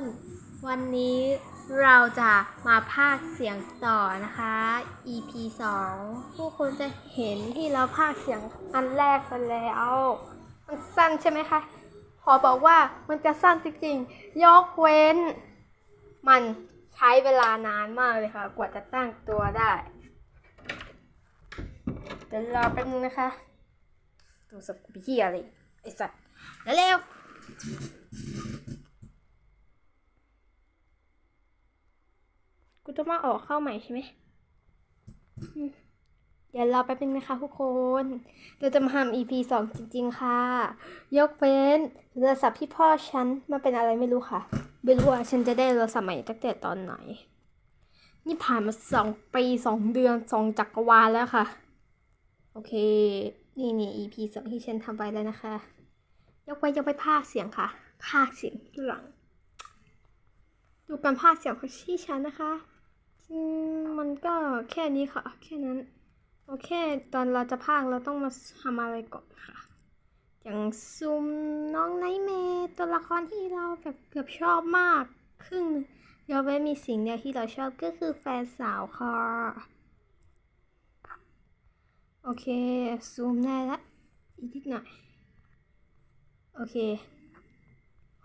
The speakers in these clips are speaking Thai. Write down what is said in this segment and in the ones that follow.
น วันนี้เราจะมาพากเสียงต่อนะคะ EP 2 ผู้คนจะเห็นที่เราพากเสียงอันแรกไปแล้วมันสั้นใช่ไหมคะ ขอบอกว่ามันจะสั้นจริงๆ ยกเว้น มันใช้เวลานานมากเลยค่ะ กว่าจะตั้งตัวได้ เดี๋ยวรอแป๊บนึงนะคะตัวสับกูเหี้ยอะไรไอ้สัตว์เร็วๆกู ต้องมาออกเข้าใหม่ใช่ไหม เดี๋ยวรอแป๊บนึงนะคะทุกคน เราจะมาทำ EP สองจริง ๆ ค่ะ ยกเว้นโทรศัพท์ที่พ่อฉันมันเป็นอะไรไม่รู้ค่ะ ไม่รู้ว่าฉันจะได้โทรศัพท์ใหม่ตั้งแต่ตอนไหน นี่ผ่านมาสองปีสองเดือนสองจักรวาลแล้วค่ะ โอเค นี่นี่ EP สองที่ฉันทำไปแล้วนะคะ ยกไปยกไปภาคเสียงค่ะ ภาคเสียงหลังดูการภาคเสียงของที่ฉันนะคะ มันก็แค่นี้ค่ะ แค่นั้นโอเค ตอนเราจะภาคเราต้องมาทำอะไรก่อนค่ะ อย่างซุมน้องไนเมย์ตัวละครที่เราแบบเกือบชอบมาก ครึ่งหนึ่งยกเว้นมีสิ่งเดียวที่เราชอบก็คือแฟนสาวค่ะ โอเค ซูมได้ละ อีกนิดหน่อย โอเค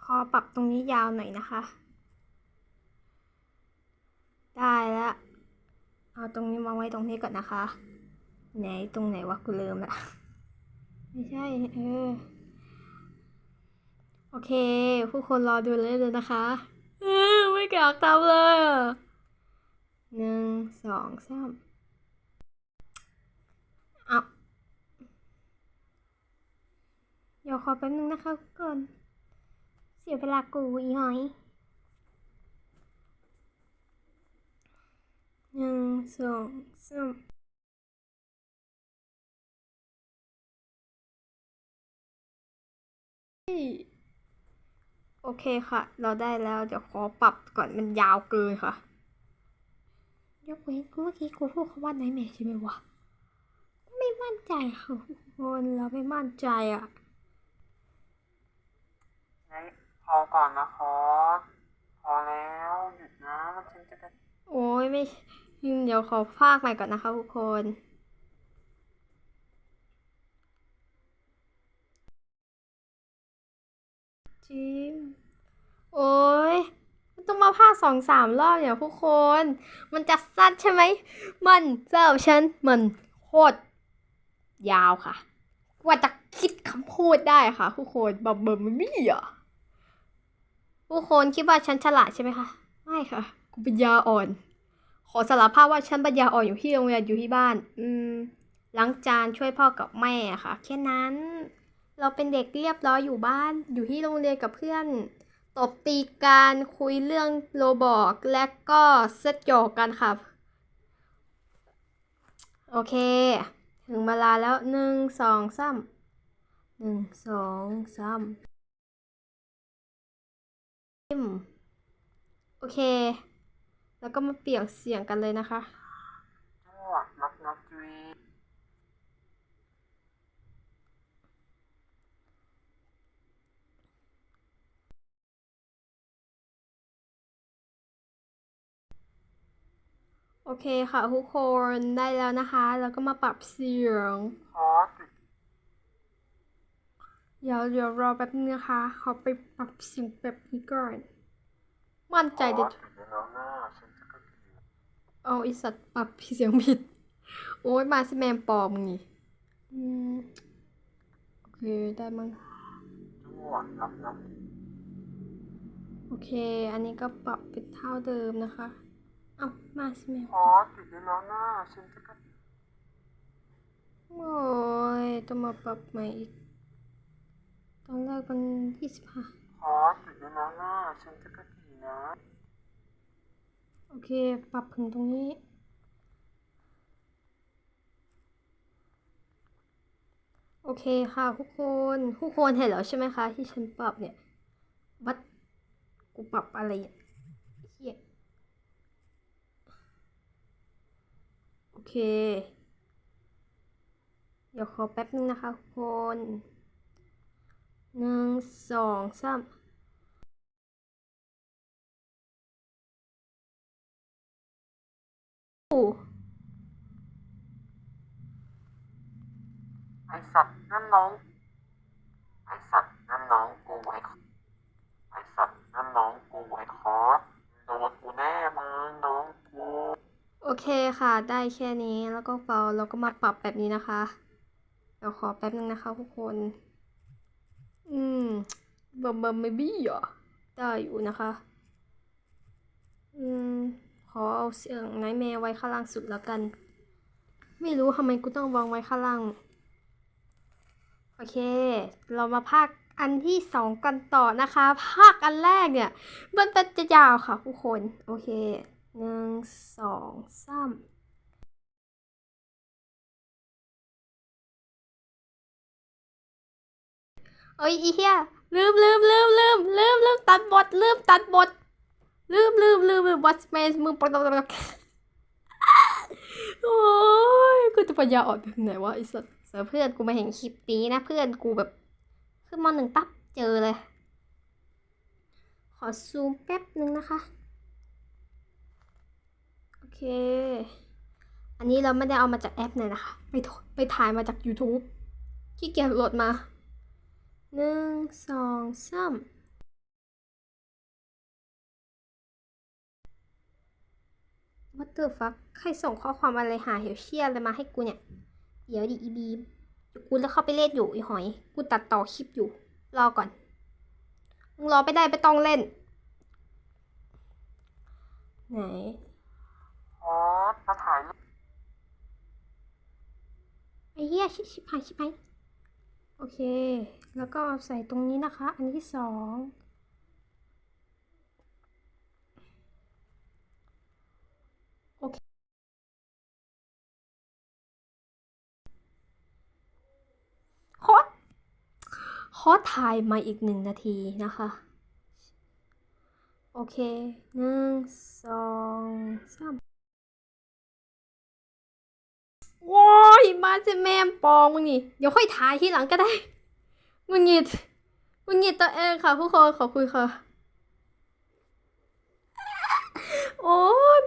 ขอปรับตรงนี้ยาวหน่อยนะคะ ได้แล้วเอาตรงนี้มาไว้ตรงนี้ก่อนนะคะ ไหนตรงไหนวะกูลืมละ ไม่ใช่ เออ โอเค ผู้คนรอดูเลยเลยนะคะ เออ ไม่อยากทำเลยอะหนึ่งสองสามเอาเดี๋ยวขอแป๊บนึงนะคะก่อน เสียเวลากูอีหอย นึ่งสองสามโอเคค่ะ เราได้แล้ว เดี๋ยวขอปรับก่อนมันยาวเกินค่ะ ยกเว้นกูเมื่อกี้กูพูดคำว่าไนท์แมร์ใช่ไหมวะ ไม่มั่นใจค่ะทุกคนเราไม่มั่นใจอะ งั้นพอก่อนนะครับพอแล้วหยุดนะมันฉันจะได้โอ้ยไม่ เดี๋ยวขอภาคใหม่ก่อนนะคะทุกคนจิมโอ้ยมันต้องมาภาคสองสามรอบเนี่ยทุกคน มันจะสั้นใช่ไหม มันสำหรับฉันมันโคตรยาวค่ะ กว่าจะคิดคำพูดได้ค่ะทุกคนแบบเบอร์มันไม่อะทุกคนคิดว่าฉันฉลาดใช่ไหมคะ ไม่ค่ะ กูปัญญาอ่อน ขอสารภาพว่าฉันปัญญาอ่อนอยู่ที่โรงเรียนอยู่ที่บ้าน อืมล้างจานช่วยพ่อกับแม่ค่ะ แค่นั้น เราเป็นเด็กเรียบร้อยอยู่บ้าน อยู่ที่โรงเรียนกับเพื่อน ตบตีกันคุยเรื่องโรบอกและก็เซตโจกกันครับโอเค ถึงเวลาแล้วหนึ่งสองสามหนึ่งสองสามโอเค แล้วก็มาเปลี่ยนเสียงกันเลยนะคะ โอเคค่ะทุกคนได้แล้วนะคะ แล้วก็มาปรับเสียง เดี๋ยวเดี๋ยวรอแป๊บนึงนะคะ เขาไปปรับเสียงแบบนี้ก่อน มั่นใจเด็ด ติดแล้วนะฉันจะก็ติด เอาไอสัตว์ปรับเสียงผิด โอ้ยมาสแมมปลอมนี่อืมโอเค ได้มั้งจังหวะนักนักโอเค อันนี้ก็ปรับเป็นเท่าเดิมนะคะ เอามาสแมมขอติดแล้วนะฉันจะก็ติดโอ้ยต้องมาปรับใหม่อีก ตอนแรกมันยี่สิบห้าขอติดแล้วนะฉันจะก็ติดนะ โอ เค ปรับถึงตรงนี้ โอเคค่ะทุกคนทุกคนเห็นแล้วใช่ไหมคะ ที่ฉันปรับเนี่ยวัดกูปรับอะไรเฮียโอเค เดี๋ยวขอแป๊บนึงนะคะทุกคนหนึ่งสองสาม ไอสัตว์นั่นน้อง ไอสัตว์นั่นน้องกูไอไอสัตว์นั่นน้องกูไอคอสโดนกูแน่มึงน้องกูโอเคค่ะ ได้แค่นี้แล้วก็เฟาเราก็มาปรับแบบนี้นะคะ เดี๋ยวขอแป๊บนึงนะคะทุกคน อืมบัมบัมไม่บี้เหรอ ได้อยู่นะคะ อืม ขอเอาเสียงไนท์แมวไว้ข้างล่างสุดแล้วกัน ไม่รู้ทำไมกูต้องวางไว้ข้างล่าง โอเค เรามาภาคอันที่สองกันต่อนะคะ ภาคอันแรกเนี่ย มันเป็นจะยาวค่ะทุกคน โอเคหนึ่งสองสามเอ้ยอีเหี้ยลืมลืมลืมลืมลืมลืมตัดบทลืมตัดบท ลืมลืมลืมลืมวัตเมสมึงปะโอ้ยกูจะปัญญาอ่อนไปไหนวะไอ้สัสเสือเพื่อนกูมาเห็นคลิปนี้นะเพื่อนกูแบบขึ้นมหนึ่งปั๊บเจอเลย ขอซูมแป๊บนึงนะคะ โอเค อันนี้เราไม่ได้เอามาจากแอปเลยนะคะ ไปถไปถ่ายมาจาก YouTube ที่เกียจโหลดมาหนึ่งสองสาม วัตเตอร์ฟักใครส่งข้อความอะไรหาเหวเชียอะไรมาให้กูเนี่ย เดี๋ยวดิอีบีมเดี๋ยวกูแล้วเข้าไปเล่นอยู่ไอีหอย กูตัดต่อคลิปอยู่ รอก่อน มึงรอไปได้ไม่ต้องเล่น ไหนคอสมาถ่ายรูปไอ้เหี้ยชิบชิบหายชิบหายโอเค แล้วก็เอาใส่ตรงนี้นะคะ อันที่สองโอเคโคตร โคตรถ่ายมาอีกหนึ่งนาทีนะคะ โอเคหนึ่งสองสามโว้ยมาจะแม่มปองมึงนี่ เดี๋ยวค่อยถ่ายที่หลังก็ได้ มึงหงิดมึงหงิดตัวเองค่ะผู้คนขอบคุณค่ะ โอ้